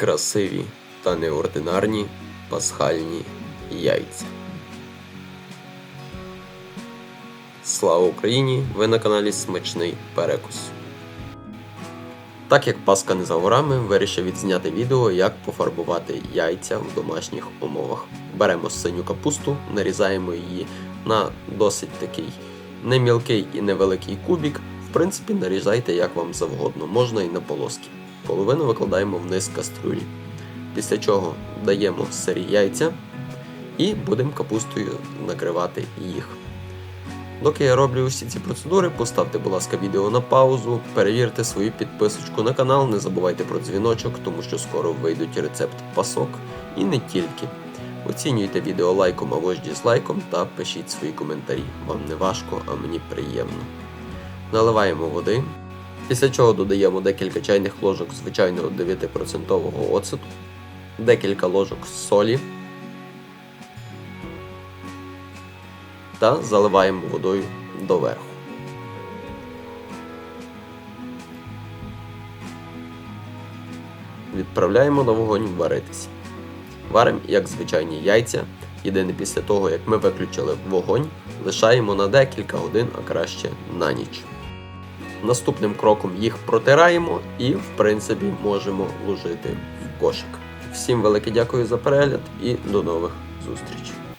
красиві та неординарні пасхальні яйця. Слава Україні! Ви на каналі Смачний Перекус. Так як Пасха не за горами, вирішив відзняти відео, як пофарбувати яйця в домашніх умовах. Беремо синю капусту, нарізаємо її на досить такий немілкий і невеликий кубік. В принципі, нарізайте як вам завгодно, можна і на полоски. Половину викладаємо вниз кастрюлі. Після чого даємо сирі яйця і будемо капустою накривати їх. Доки я роблю усі ці процедури, поставте, будь ласка, відео на паузу, перевірте свою підписочку на канал, не забувайте про дзвіночок, тому що скоро вийдуть рецепт пасок і не тільки. Оцінюйте відео лайком або ж дізлайком та пишіть свої коментарі. Вам не важко, а мені приємно. Наливаємо води, після чого додаємо декілька чайних ложок звичайного 9% оцету, декілька ложок солі. та заливаємо водою доверху. Відправляємо на вогонь варитися. Варимо як звичайні яйця. Єдине після того, як ми виключили вогонь, лишаємо на декілька годин, а краще на ніч. Наступним кроком їх протираємо і, в принципі, можемо вложити в кошик. Всім велике дякую за перегляд і до нових зустрічей!